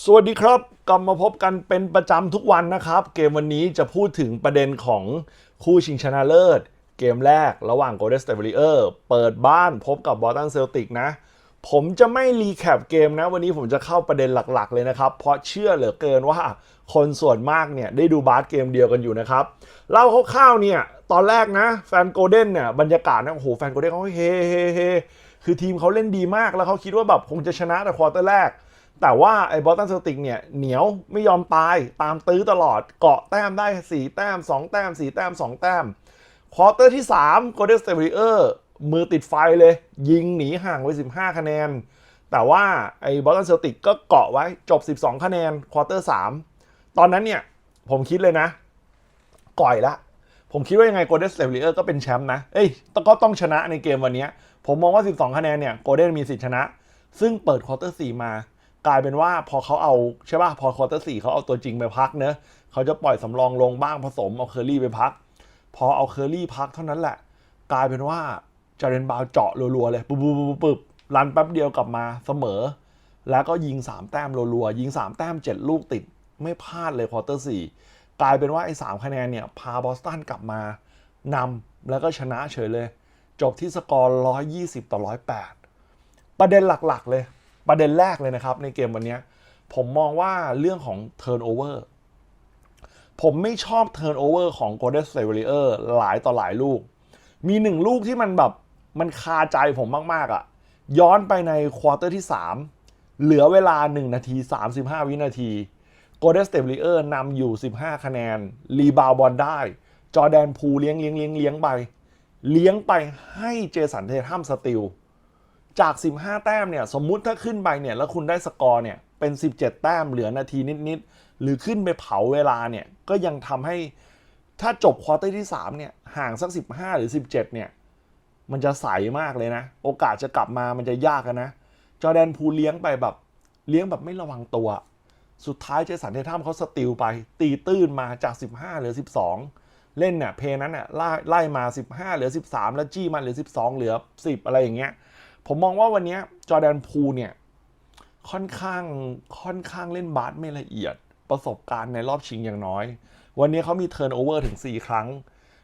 สวัสดีครับ กลับมาพบกันเป็นประจำทุกวันนะครับ เกมวันนี้จะพูดถึงประเด็นของคู่ชิงชนะเลิศ เกมแรกระหว่าง Golden State Warriors เปิดบ้านพบกับ Boston Celtics นะ ผมจะไม่รีแคปเกมนะ วันนี้ผมจะเข้าประเด็นหลักๆ เลยนะครับ เพราะเชื่อเหลือเกินว่าคนส่วนมากเนี่ย ได้ดูบาสเกมเดียวกันอยู่นะครับ เล่าคร่าวๆเนี่ย ตอนแรกนะ แฟนโกลเด้นเนี่ยบรรยากาศนะโอ้โหแฟนโกลเด้นเขาเฮเฮเฮคือทีมเขาเล่นดีมากแล้วเขาคิดว่าแบบคงจะชนะแต่ควอเตอร์แรก แต่ว่าไอ้บอสตันเซลติกเนี่ยเหนียวไม่ยอมตายตามตื้อตลอดเกาะแต้มได้ 4 แต้ม 2 แต้ม 4 แต้ม 2 แต้มควอเตอร์ที่3 Golden State Warrior มือติดไฟเลย ยิงหนีห่างไป15 คะแนน แต่ว่าไอ้บอสตันเซลติกก็เกาะไว้จบ 12 คะแนนควอเตอร์3ตอนนั้นเนี่ยผมคิดเลยนะ ก่อยละผมคิดว่ายังไง Golden State Warriors ก็เป็นแชมป์นะ เอ้ยก็ต้องชนะในเกมวันนี้ ผมมองว่า 12 คะแนนเนี่ย Golden มีสิทธิชนะ ซึ่งเปิดควอเตอร์4มา กลายเป็นว่าพอเขาเอาใช่ป่ะพอควอเตอร์4เขาเอาตัวจริงไปพักเนอะเขาจะปล่อยสำรองลงบ้างผสมเอาเคอรี่ไปพัก พอเอาเคอรี่พักเท่านั้นแหละ กลายเป็นว่าจาเรนบาวเจาะรัวๆเลยปุ๊บปุ๊บปุ๊บปุ๊บรันแป๊บเดียวกลับมาเสมอ แล้วก็ยิง 3 แต้มรัวๆยิง 3 แต้ม 7 ลูกติดไม่พลาดเลยควอเตอร์4กลายเป็นว่าไอ้สคะแนนเนี่ยพาบอสตันกลับมานำแล้วก็ชนะเฉยเลย จบที่สกอร์ 120 ต่อ 108 ประเด็นหลักๆเลย ประเด็นแรกเลยนะครับ ในเกมวันนี้ ผมมองว่าเรื่องของ turnover ผมไม่ชอบ turnover ของ Golden State Warrior หลายต่อหลายลูก มีหนึ่งลูกที่มันแบบมันคาใจผมมาก ๆอะ ย้อนไปในควอเตอร์ที่ 3 เหลือเวลา 1 นาที 35 วินาที Golden State Warrior นำอยู่ 15 คะแนน รีบาวบอลได้ จอแดนพูลเลี้ยงเลี้ยงเลี้ยงเลี้ยงไป เลี้ยงไปให้เจสันเททัมสติล จาก 15 แต้มเนี่ยสมมุติถ้าขึ้นไปเนี่ยแล้วคุณได้สกอร์เนี่ยเป็น 17 แต้มเหลือนาทีนิดๆหรือขึ้นไปเผาเวลาเนี่ยก็ยังทำให้ถ้าจบควอเตอร์ที่3เนี่ยห่างสัก 15 หรือ 17 เนี่ยมันจะใสมากเลยนะ โอกาสจะกลับมามันจะยากนะ จอแดนพูเลี้ยงไปแบบเลี้ยงแบบไม่ระวังตัว สุดท้ายเจสันเททัมเขาสติลไป ตีตื้นมาจาก 15เหลือ 12 เล่นเนี่ยเพลนั้นเนี่ยไล่ไล่มา 15เหลือ 13 แล้วจี้มาเหลือ 12 เหลือ 10 อะไรอย่างเงี้ย ผมมองว่าวันนี้จอแดนพูเนี่ยค่อนข้างค่อนข้างเล่นบาสไม่ละเอียด ประสบการณ์ในรอบชิงอย่างน้อย วันนี้เขามีเทิร์นโอเวอร์ถึง 4 ครั้ง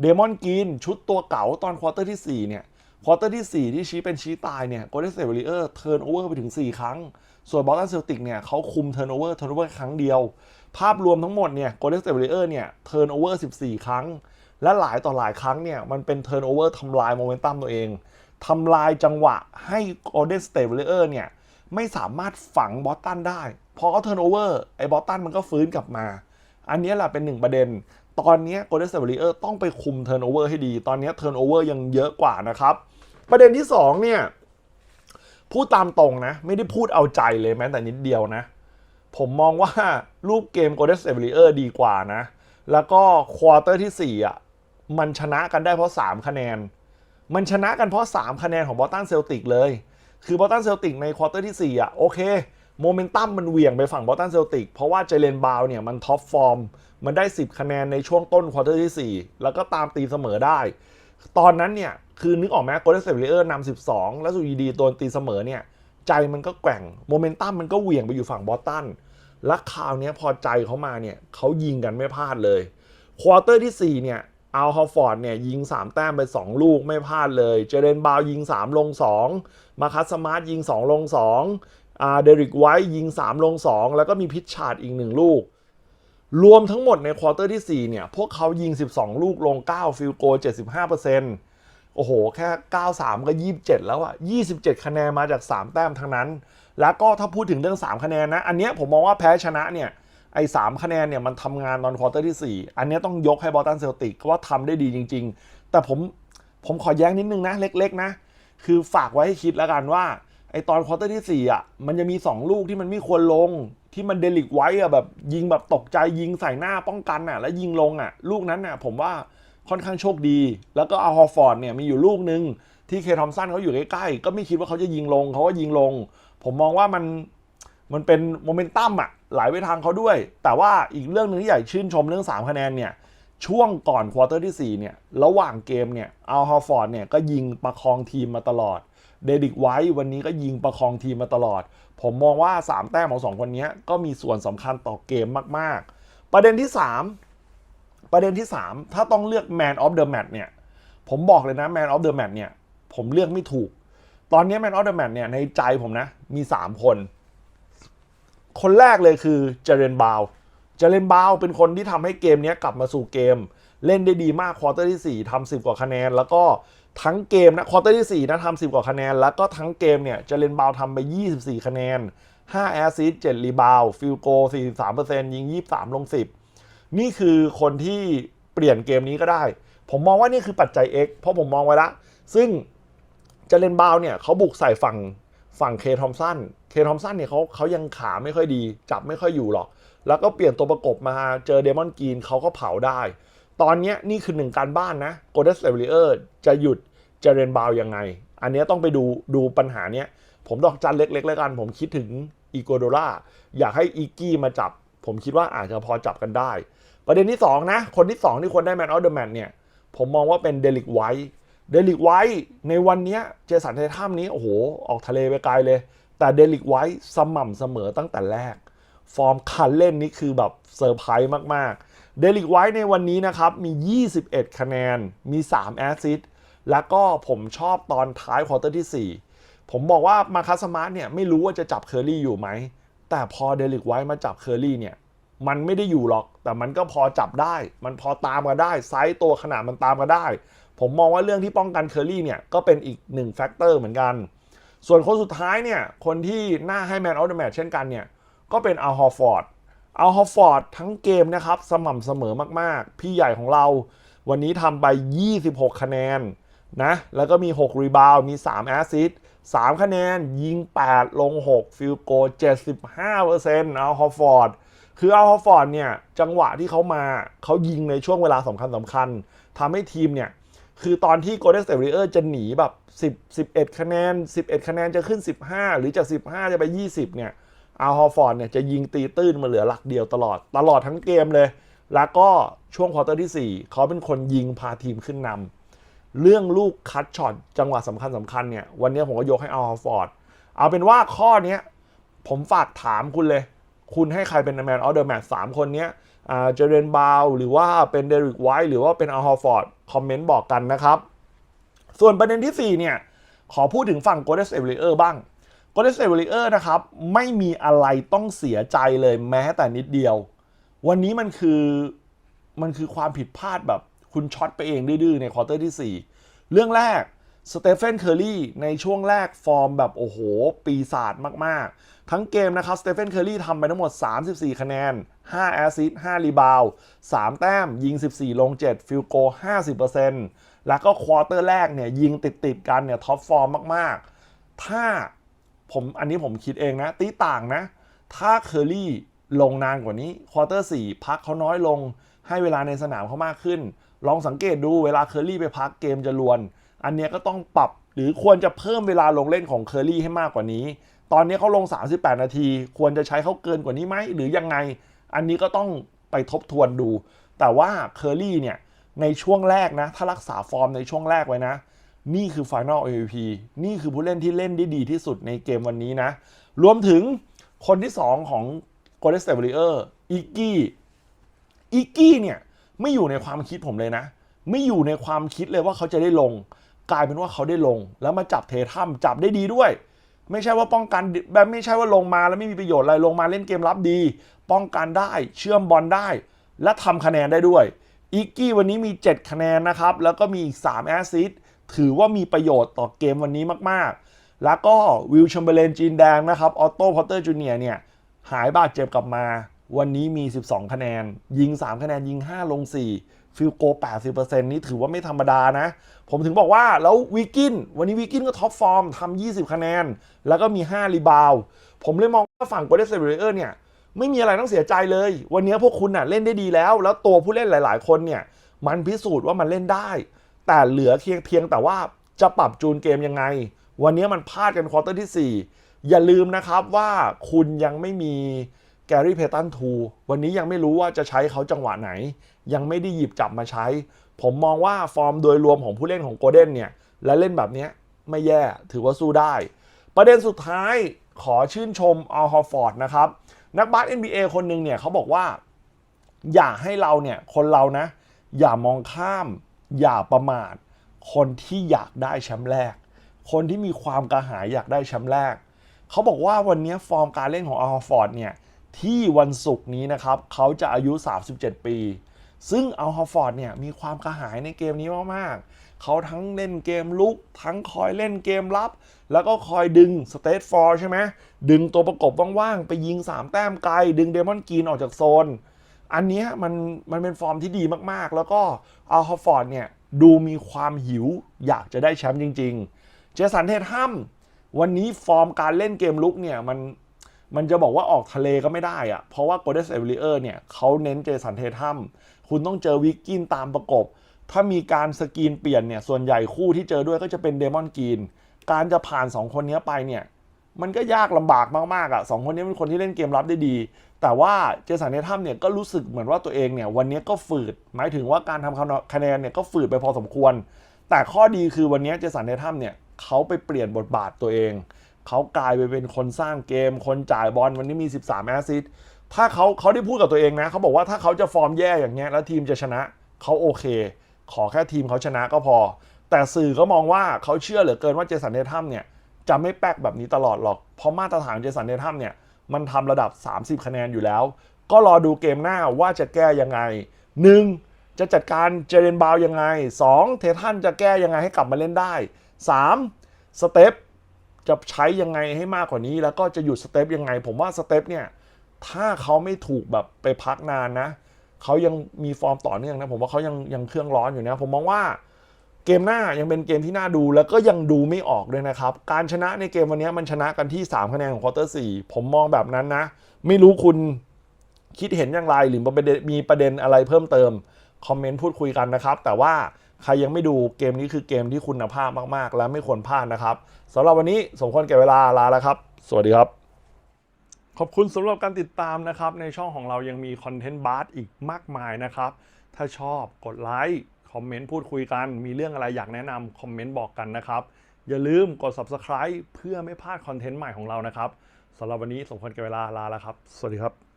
เดมอนกินชุดตัวเก่าตอนควอเตอร์ที่ 4 เนี่ยควอเตอร์ที่ 4 ที่ชี้เป็นชี้ตายเนี่ยโกลเด้นสเตทวอริเออร์เทิร์นโอเวอร์ไปถึง 4 ครั้ง ส่วนบอสตันเซลติกเนี่ยเขาคุมเทิร์นโอเวอร์เทิร์นโอเวอร์ครั้งเดียว ภาพรวมทั้งหมดเนี่ยโกลเด้นสเตทวอริเออร์เนี่ยเทิร์นโอเวอร์ 14 ครั้ง และหลายต่อหลายครั้งเนี่ยมันเป็นเทิร์นโอเวอร์ทำลายโมเมนตัมตัวเอง ทำลายจังหวะให้ Golden State Warriors เนี่ย ไม่สามารถฝังบอสตันได้ พอเขาเทิร์นโอเวอร์ไอ้บอสตันมันก็ฟื้นกลับมา อันนี้แหละเป็นหนึ่งประเด็น ตอนนี้ Golden State Warriors ต้องไปคุมเทิร์นโอเวอร์ให้ดี ตอนนี้เทิร์นโอเวอร์ยังเยอะกว่านะครับ ประเด็นที่ 2 เนี่ย พูดตามตรงนะ ไม่ได้พูดเอาใจเลยแม้แต่นิดเดียวนะ ผมมองว่ารูปเกม Golden State Warriors ดีกว่านะ แล้วก็ควอเตอร์ที่4อะมันชนะกันได้เพราะ 3 คะแนน มันชนะกันเพราะ 3 คะแนนของบอสตันเซลติกเลย คือบอสตันเซลติกในควอเตอร์ที่ 4 อะ โอเค โมเมนตัมมันเหวี่ยงไปฝั่งบอสตันเซลติกเพราะว่าเจเลนบาวเนี่ยมันท็อปฟอร์ม มันได้ 10 คะแนนในช่วงต้นควอเตอร์ที่ 4 แล้วก็ตามตีเสมอได้ ตอนนั้นเนี่ยคือนึกออกไหมโกลเด้นสเตทเออร์นำ12 แล้วสุดีตัวตีเสมอเนี่ยใจมันก็แกว่งโมเมนตัมมันก็เหวี่ยงไปอยู่ฝั่งบอสตันและคราวนี้พอใจเขามาเนี่ยเขายิงกันไม่พลาดเลยควอเตอร์ที่4เนี่ย อัลฮอฟฟอร์ดเนี่ยยิง 3 แต้มไป 2 ลูกไม่พลาดเลย เจเรนบาวยิง 3 ลง 2 มาคัสสมาร์ทยิง 2 ลง2อาเดริกไวท์ยิง 3 ลง 2 แล้วก็มีพิชชาร์ดอีก 1 ลูก รวมทั้งหมดในควอเตอร์ที่ 4 เนี่ย พวกเขายิง 12 ลูกลง 9 ฟิลโก 75%โอ้โห แค่ 93 ก็ 27 แล้วอะ27 คะแนนมาจาก 3 แต้มทั้งนั้น แล้วก็ถ้าพูดถึงเรื่อง 3 คะแนนนะ อันเนี้ยผมมองว่าแพ้ชนะเนี่ย ไอ้สามคะแนนเนี่ยมันทำงานตอนควอเตอร์ที่ 4 อันนี้ต้องยกให้บอตันเซลติกว่าทำได้ดีจริง ๆ แต่ผมผมขอแย้งนิดนึงนะเล็ก ๆ นะ คือฝากไว้ให้คิดแล้วกันว่าไอ้ตอนควอเตอร์ที่4อะมันจะมี 2 ลูกที่มันไม่ควรลง ที่มันเดลิกไว้อะแบบยิงแบบตกใจยิงใส่หน้าป้องกันอะ แล้วยิงลงอะ ลูกนั้นน่ะ ผมว่าค่อนข้างโชคดี แล้วก็อาฮอฟอร์ดเนี่ยมีอยู่ลูกนึงที่เคทอมสันเขาอยู่ใกล้ๆก็ไม่คิดว่าเขาจะยิงลงเขาก็ยิงลง ผมมองว่ามัน มันเป็นโมเมนตัมอะไหลไปทางเขาด้วย แต่ว่าอีกเรื่องหนึ่งที่ใหญ่ชื่นชมเรื่อง 3 คะแนนเนี่ยช่วงก่อนควอเตอร์ที่ 4 เนี่ย ระหว่างเกมเนี่ยอัลฮอฟฟอร์ดเนี่ยก็ยิงประคองทีมมาตลอด เดริกไว้วันนี้ก็ยิงประคองทีมมาตลอด ผมมองว่า 3 แต้มของสองคนนี้ก็มีส่วนสำคัญต่อเกมมาก ๆ ประเด็นที่ 3 ประเด็นที่ 3 ถ้าต้องเลือก Man of the Match เนี่ย ผมบอกเลยนะ Man of the Match เนี่ย ผมเลือกไม่ถูก ตอนนี้ Man of the Match เนี่ยในใจผมนะมี 3 คน คนแรกเลยคือเจเรนบาวเจเรนบาวเป็นคนที่ทำให้เกมนี้กลับมาสู่เกม เล่นได้ดีมากควอเตอร์ที่ 4ทำ10 กว่าคะแนน แล้วก็ทั้งเกมนะควอเตอร์ที่ 4นะทำ10 กว่าคะแนน แล้วก็ทั้งเกมเนี่ยเจเรนบาวทำไป 24 คะแนน 5 แอสซิสต์7รีบาวฟิลโก 43%ยิง 23 ลง 10 นี่คือคนที่เปลี่ยนเกมนี้ก็ได้ ผมมองว่านี่คือปัจจัย X เพราะผมมองไว้ละ ซึ่งเจเรนบาวเนี่ยเขาบุกใส่ฝั่ง ฝั่งเคทอมสันเคทอมสันเนี่ยเขาเขายังขาไม่ค่อยดี จับไม่ค่อยอยู่หรอก แล้วก็เปลี่ยนตัวประกบมาเจอเดมอนกรีนเขาก็เผาได้ ตอนนี้นี่คือหนึ่งการบ้านนะโกลเด้นสเตเ r เออร์จะหยุดเจเรนบาวยังไง อันนี้ต้องไปดูดูปัญหาเนี้ยผมดอกจันเล็กๆแล้วกัน ผมคิดถึงอีโกโดล่าอยากให้อีกี้มาจับ ผมคิดว่าอาจจะพอจับกันได้ ประเด็นที่ 2 นะ คนที่ 2 ที่ควรได้แมนออฟเดอะแมนเนี่ยผมมองว่าเป็นเดลิกไวท์ เดลิกไวท์ในวันนี้เจสันไททัมนี้โอ้โห ออกทะเลไปไกลเลย แต่เดลิกไวท์สม่ำเสมอตั้งแต่แรก ฟอร์มคันเล่นนี่คือแบบเซอร์ไพรส์มากๆ เดลิกไวท์ในวันนี้นะครับ มี 21 คะแนน มี 3 แอสซิสต์แล้วก็ผมชอบตอนท้ายควอเตอร์ที่ 4 ผมบอกว่ามาคัสมาร์ทเนี่ยไม่รู้ว่าจะจับเคอร์รี่อยู่ไหม แต่พอเดลิกไวท์มาจับเคอรี่เนี่ยมันไม่ได้อยู่หรอก แต่มันก็พอจับได้ มันพอตามกันได้ ไซส์ตัวขนาดมันตามกันได้ ผมมองว่าเรื่องที่ป้องกันเคอรี่เนี่ยก็เป็นอีกหนึ่งแฟกเตอร์เหมือนกัน ส่วนคนสุดท้ายเนี่ยคนที่น่าให้แมนออฟเดอะแมตช์เช่นกันเนี่ยก็เป็นอัลฮอฟอร์ดอัลฮอฟอร์ดทั้งเกมนะครับสม่ำเสมอมากๆ พี่ใหญ่ของเรา วันนี้ทำไป 26 คะแนนนะแล้วก็มี 6 รีบาวมี 3 แอสซิสต์3คะแนน ยิง 8 ลง 6 ฟิลโก 75%อัลฮอร์ฟอร์ดคืออัลฮอฟอร์ดเนี่ย จังหวะที่เขามาเขายิงในช่วงเวลาสำคัญสำคัญทำให้ทีมเนี่ย คือตอนที่ Golden State Warriors จะหนีแบบ 10 11 คะแนน 11 คะแนนจะขึ้น 15 หรือจาก 15 จะไป 20 เนี่ยอัลฮอร์ฟอร์ดเนี่ยจะยิงตีตื้นมาเหลือหลักเดียวตลอด ตลอดทั้งเกมเลย แล้วก็ช่วงควอเตอร์ที่ 4 เขาเป็นคนยิงพาทีมขึ้นนำเรื่องลูกคัดช็อตจังหวะสำคัญสำคัญเนี่ย วันนี้ผมก็ยกให้อัลฮอร์ฟอร์ดเอาเป็นว่าข้อเนี้ยผมฝากถามคุณเลย คุณให้ใครเป็นแมนออเดอะแมตสามคนเนี้ยอ่าเจเรนบาวหรือว่าเป็นเดริกไวท์หรือว่าเป็นอัลฮอร์ฟอร์ด คอมเมนต์บอกกันนะครับ ส่วนประเด็นที่ 4 เนี่ย ขอพูดถึงฝั่ง Golden State v a l i e r บ้าง Golden State v a l i e r นะครับ ไม่มีอะไรต้องเสียใจเลยแม้แต่นิดเดียว วันนี้มันคือมันคือความผิดพลาดแบบคุณช็อตไปเองดื้อๆในควอเตอร์ที่ 4 เรื่องแรก สเตเฟนเคอร์รี่ในช่วงแรกฟอร์มแบบโอ้โห ปีศาจมาก ๆ ทั้งเกมนะครับสเตเฟนเคอร์รี่ทำไปทั้งหมด 34 คะแนน 5 แอสซิส5รีบาว3 แต้ม ยิง 14 ลง 7 ฟิลโก 50%แล้วก็ควอเตอร์แรกเนี่ย ยิงติด ๆ กันเนี่ย ท็อปฟอร์มมาก ๆ ถ้าผมอันนี้ผมคิดเองนะ ตีต่างนะ ถ้าเคอร์รี่ลงนานกว่านี้ควอเตอร์4พักเขาน้อยลงให้เวลาในสนามเขามากขึ้น ลองสังเกตดูเวลาเคอร์รี่ไปพักเกมจะลวน อันเนี้ยก็ต้องปรับหรือควรจะเพิ่มเวลาลงเล่นของเคอร์รี่ให้มากกว่านี้ ตอนนี้เขาลง 38 นาที ควรจะใช้เขาเกินกว่านี้ไหมหรือยังไง อันนี้ก็ต้องไปทบทวนดู แต่ว่าเคอร์รี่เนี่ยในช่วงแรกนะ ถ้ารักษาฟอร์มในช่วงแรกไว้นะ นี่คือ Final MVP นี่คือผู้เล่นที่เล่นได้ดีที่สุดในเกมวันนี้นะ รวมถึงคนที่ 2 ของ Golden State Warrior อีกกี้อีกกี้เนี่ยไม่อยู่ในความคิดผมเลยนะ ไม่อยู่ในความคิดเลยว่าเขาจะได้ลง กลายเป็นว่าเขาได้ลง แล้วมาจับเททัมจับได้ดีด้วย ไม่ใช่ว่าป้องกันแบบไม่ใช่ว่าลงมาแล้วไม่มีประโยชน์อะไรลงมาเล่นเกมรับดี ป้องกันได้เชื่อมบอลได้ และทำคะแนนได้ด้วยอีกกี้วันนี้มี 7 คะแนนนะครับ แล้วก็มีอีก3แอสซิสต์ถือว่ามีประโยชน์ต่อเกมวันนี้มากๆ แล้วก็วิลชัมเบเลนจีนแดงนะครับออตโต้พอตเตอร์จูเนียเนี่ยหายบาดเจ็บกลับมา วันนี้มี 12 คะแนน ยิง 3 คะแนนยิง 5 ลง 4 ฟิลโก80%นี้ถือว่าไม่ธรรมดานะ ผมถึงบอกว่าแล้ววิกิน วันนี้วิกินก็ท็อปฟอร์มทำ20 คะแนน แล้วก็มี 5 รีบาว ผมเลยมองว่าฝั่ง Golden State Warriors เนี่ย ไม่มีอะไรต้องเสียใจเลย วันนี้พวกคุณน่ะเล่นได้ดีแล้ว แล้วตัวผู้เล่นหลาย ๆ คนเนี่ย มันพิสูจน์ว่ามันเล่นได้ แต่เหลือเพียงเพียงแต่ว่าจะปรับจูนเกมยังไง วันนี้มันพลาดกันควอเตอร์ที่ 4 อย่าลืมนะครับว่าคุณยังไม่มี แกรี่เพตันทูวันนี้ยังไม่รู้ว่าจะใช้เขาจังหวะไหน ยังไม่ได้หยิบจับมาใช้ ผมมองว่าฟอร์มโดยรวมของผู้เล่นของโกลเด้นเนี่ย และเล่นแบบนี้ไม่แย่ถือว่าสู้ได้ ประเด็นสุดท้ายขอชื่นชมอัลฮอฟอร์ดนะครับ นักบาส NBA คนหนึ่งเนี่ยเขาบอกว่า อย่าให้เราเนี่ย คนเรานะ อย่ามองข้าม อย่าประมาท คนที่อยากได้แชมป์แรก คนที่มีความกระหายอยากได้แชมป์แรก เขาบอกว่าวันนี้ฟอร์มการเล่นของอัลฮอฟอร์ดเนี่ย ที่วันศุกร์นี้นะครับเขาจะอายุ 37 ปี ซึ่งอัลฮอฟอร์ดเนี่ยมีความกระหายในเกมนี้มากๆ เขาทั้งเล่นเกมลุก ทั้งคอยเล่นเกมรับ แล้วก็คอยดึงสเตทฟอร์ใช่ไหมดึงตัวประกบว่างๆ ไปยิง 3 แต้มไกล ดึงเดมอนกีนออกจากโซน อันนี้มันมันเป็นฟอร์มที่ดีมากๆ แล้วก็อัลฮอฟอร์ดเนี่ยดูมีความหิวอยากจะได้แชมป์จริง ๆ เจสันเททัมวันนี้ฟอร์มการเล่นเกมลุกเนี่ยมัน มันจะบอกว่าออกทะเลก็ไม่ได้อะเพราะว่า Golden State r เนี่ยเขาเน้นเจสันเททัมคุณต้องเจอวิกกินตามประกบ ถ้ามีการสกรีนเปลี่ยนเนี่ยส่วนใหญ่คู่ที่เจอด้วยก็จะเป็นเดมอนกีนการจะผ่าน 2 คนนี้ไปเนี่ยมันก็ยากลำบากมากๆอะ่ะสองคนนี้เป็นคนที่เล่นเกมรับได้ดี แต่ว่าเจสันเททัมเนี่ยก็รู้สึกเหมือนว่าตัวเองเนี่ยวันนี้ก็ฝืด หมายถึงว่าการทำคะแนนเนี่ยก็ฝืดไปพอสมควร แต่ข้อดีคือวันนี้เจสันเททัมเนี่ยเขาไปเปลี่ยนบทบาทตัวเอง เขากลายไปเป็นคนสร้างเกม คนจ่ายบอลวันนี้มี 13แอสซิสต์ถ้าเขาเขาได้พูดกับตัวเองนะ เขาบอกว่าถ้าเขาจะฟอร์มแย่อย่างเงี้ยแล้วทีมจะชนะเขาโอเค ขอแค่ทีมเขาชนะก็พอ แต่สื่อก็มองว่าเขาเชื่อเหลือเกินว่าเจสันเดทัมเนี่ยจะไม่แป๊กแบบนี้ตลอดหรอก เพราะมาตรฐานเจสันเดทัมเนี่ยมันทำระดับ 30 คะแนนอยู่แล้ว ก็รอดูเกมหน้าว่าจะแก้ยังไง 1. จะจัดการเจเรนบาวยังไง 2. เททันจะแก้ยังไงให้กลับมาเล่นได้ 3. สเต็ป จะใช้ยังไงให้มากกว่านี้ แล้วก็จะหยุดสเต็ปยังไง ผมว่าสเต็ปเนี่ย ถ้าเขาไม่ถูกแบบไปพักนานนะเขายังมีฟอร์มต่อเนื่องนะ ผมว่าเขายังยังเครื่องร้อนอยู่นะ ผมมองว่าเกมหน้ายังเป็นเกมที่น่าดูแล้วก็ยังดูไม่ออกด้วยนะครับ การชนะในเกมวันนี้มันชนะกันที่ 3 คะแนนของควอเตอร์สี่ผมมองแบบนั้นนะ ไม่รู้คุณคิดเห็นอย่างไรหรือมีประเด็นอะไรเพิ่มเติม คอมเมนต์พูดคุยกันนะครับ แต่ว่า ใครยังไม่ดูเกมนี้คือเกมที่คุณภาพมากๆ และไม่ควรพลาดนะครับสำหรับวันนี้สมควรแก่เวลาลาแล้วครับ สวัสดีครับ ขอบคุณสำหรับการติดตามนะครับ ในช่องของเรายังมีคอนเทนต์บาร์อีกมากมายนะครับ ถ้าชอบกดไลค์คอมเมนต์พูดคุยกัน มีเรื่องอะไรอยากแนะนำคอมเมนต์บอกกันนะครับ อย่าลืมกด subscribe เพื่อไม่พลาดคอนเทนต์ใหม่ของเรานะครับสำหรับวันนี้สมควรแก่เวลาลาแล้วครับ สวัสดีครับ